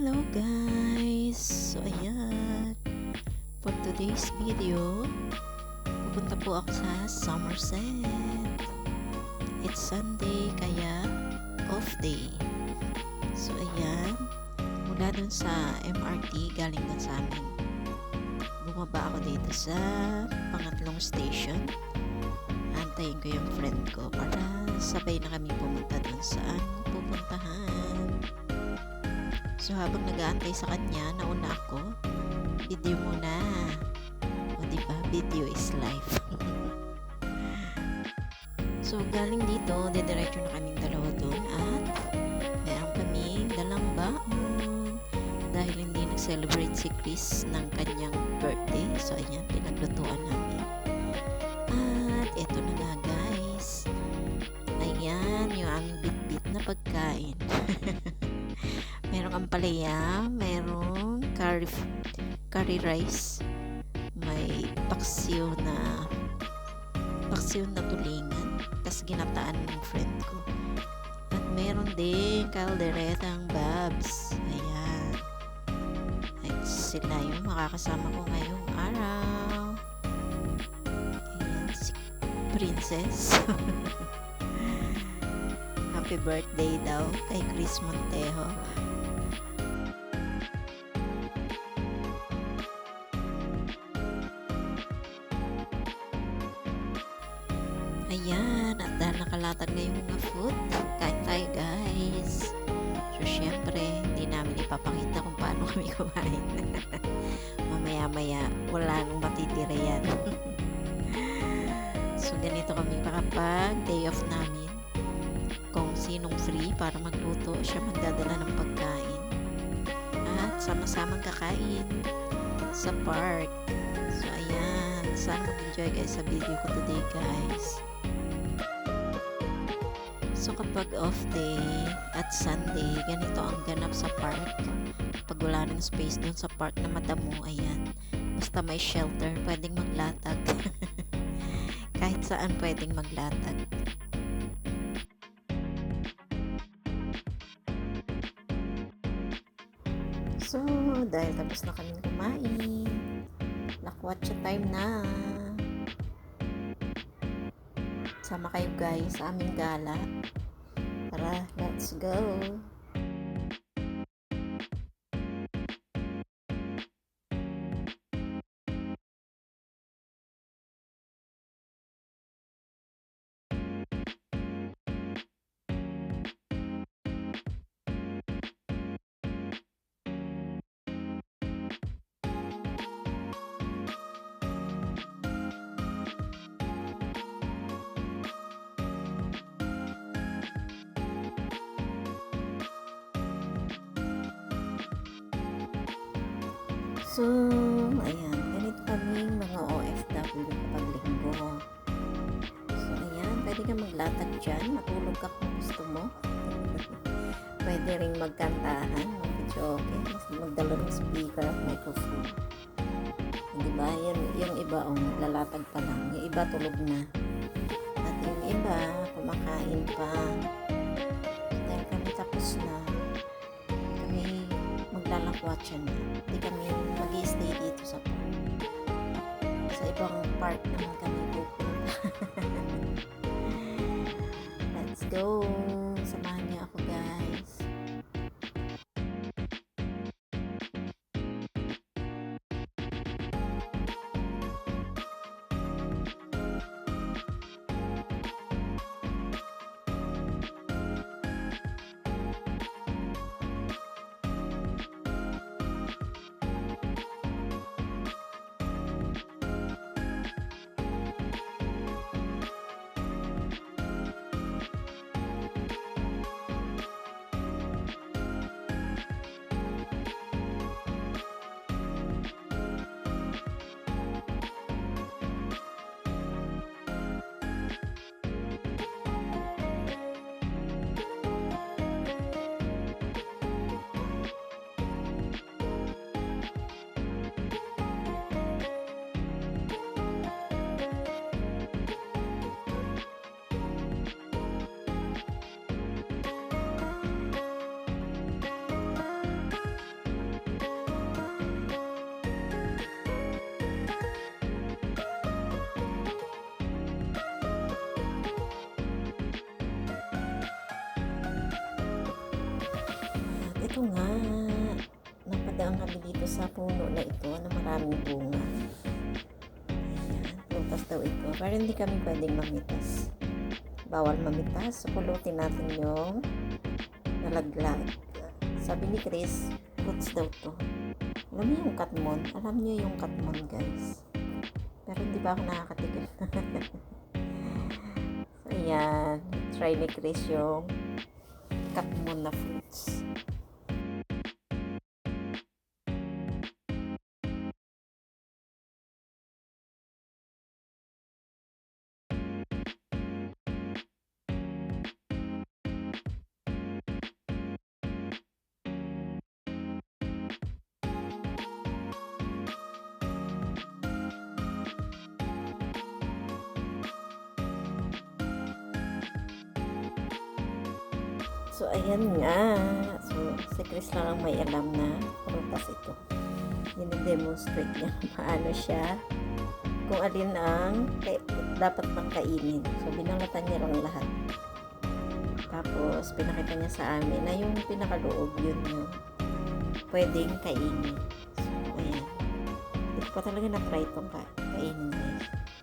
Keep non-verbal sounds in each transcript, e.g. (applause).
Hello guys! So ayan, for today's video, pupunta po ako sa Somerset. It's Sunday kaya off day. So ayan, mula dun sa MRT galing dun sa amin. Bumaba ako dito sa pangatlong station. Antayin ko yung friend ko para sabay na kami pumunta dun saan pupuntahan. So habang nag-aantay sa kanya, nauna ako, video muna. O di ba, video is life. (laughs) so galing dito, dediretso na kaming dalawa doon at meron kaming dalang baon dahil hindi nag-celebrate si Chris ng kanyang birthday. So ayan, pinaglutuan namin. At eto na nga guys. Ayan, yung aming bit-bit na pagkain. (laughs) ampalaya, merong curry, curry rice, may paksiw na paksiw na tulingan, tas ginataan ng friend ko. At meron din kalderetang babs. Ayan. At sila yung makakasama ko ngayong araw. Ayan, si Princess. (laughs) Happy birthday daw kay Chris Montejo. Kami kumain. (laughs) Mamaya-maya, wala nang matitira yan. (laughs) so, ganito kami makapag day off namin. Kung sinong free para magluto, siya magdadala ng pagkain. At sama-samang kakain sa park. So, ayan. Sana mag-enjoy guys sa video ko today, guys. So kapag off day at Sunday, ganito ang ganap sa park. Pag wala ng space doon sa park na madamo, ayan. Basta may shelter, pwedeng maglatag. (laughs) Kahit saan pwedeng maglatag. So, dahil tapos na kami kumain, nakwatcha time na. Sama kayo guys sa aming gala. Tara, let's go! So, ayan, ganito kaming mga OFW kapag linggo. So, ayan, pwede ka maglatag dyan, matulog ka kung gusto mo. pwede ring magkantahan, mag-video okay, mas magdala ng speaker at microphone. Diba, yan, yung iba, oh, naglalatag pa lang. Yung iba, tulog na. At yung iba, kumakain pa. Dahil kami tapos na, maglalakwatsan na. Hindi kami mag stay dito sa park. Sa ibang park naman kami pupunta. (laughs) Let's go! Ito nga, napadaan kami dito sa puno na ito na maraming bunga. Ayan, prutas daw ito. Pero hindi kami pwedeng mamitas. Bawal mamitas. So, pulutin natin yung nalaglag. Sabi ni Chris, fruits daw to. Alam niyo yung katmon? Alam niyo yung katmon, guys. Pero hindi ba ako nakakatikim? (laughs) so, ayan. Try ni Chris yung katmon na fruits. So, ayan nga. So, si Chris lang ang may alam na prutas ito. Dine-demonstrate niya paano siya, kung alin ang dapat pang kainin. So, binangatan niya lang lahat. Tapos, pinakita niya sa amin na yung pinakaloob yun yung pwedeng kainin. So, ayan. Hindi ko talaga na-try itong ka- kainin guys.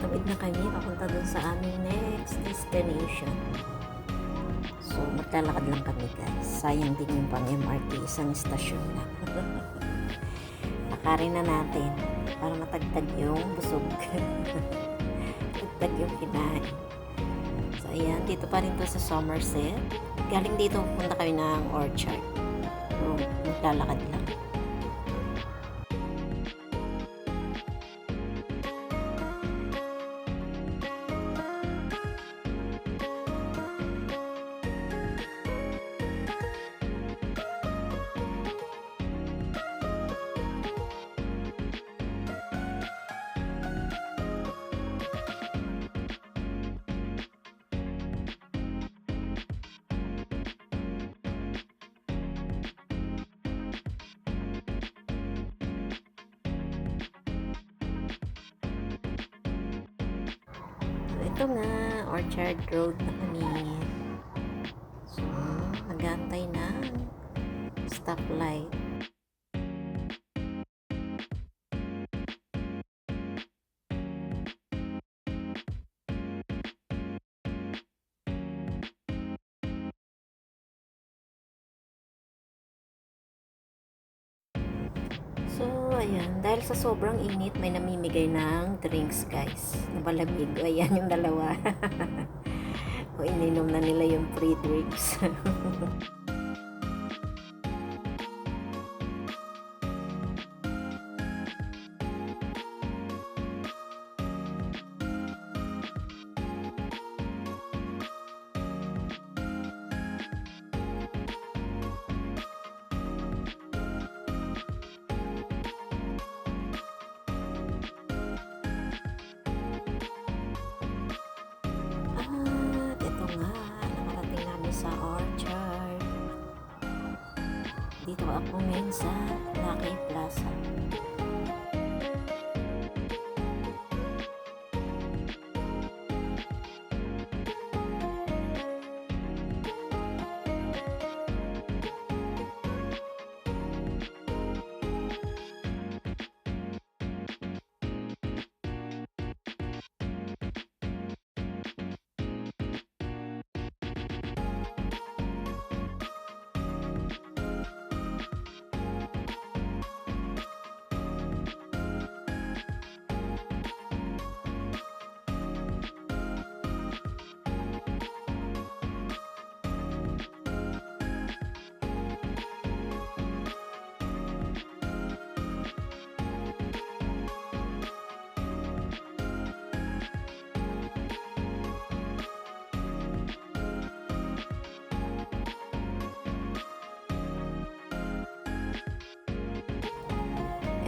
Tatawid na kami papunta dun sa aming next destination. So, maglalakad lang kami guys. Sayang din yung pang MRT. Isang stasyon na. Lakarin (laughs) na natin para matagtag yung busog. (laughs) Tagtag yung kinain. So, ayan. Dito pa rin to sa Somerset. Galing dito, punta kami ng Orchard. So, maglalakad lang. Ito nga, Orchard Road na kami. So, nagantay na stoplight. Dahil sa sobrang init, may namimigay ng drinks, guys. Nabalamig. Ayan yung dalawa. (laughs) o, ininom na nila yung free drinks. (laughs) Dito ako ngayon sa Lucky Plaza.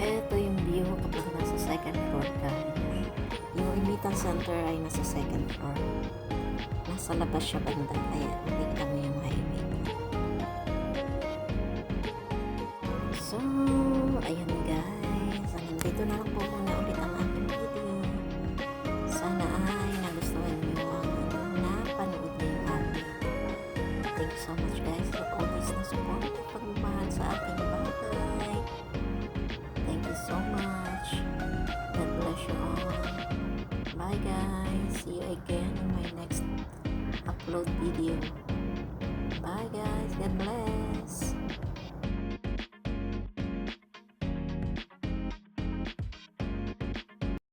Ito yung view kapag nasa second floor ka. Yung Remitan Center ay nasa second floor. Nasa labas siya banda. Ayan, nakikita mo yung highway. you.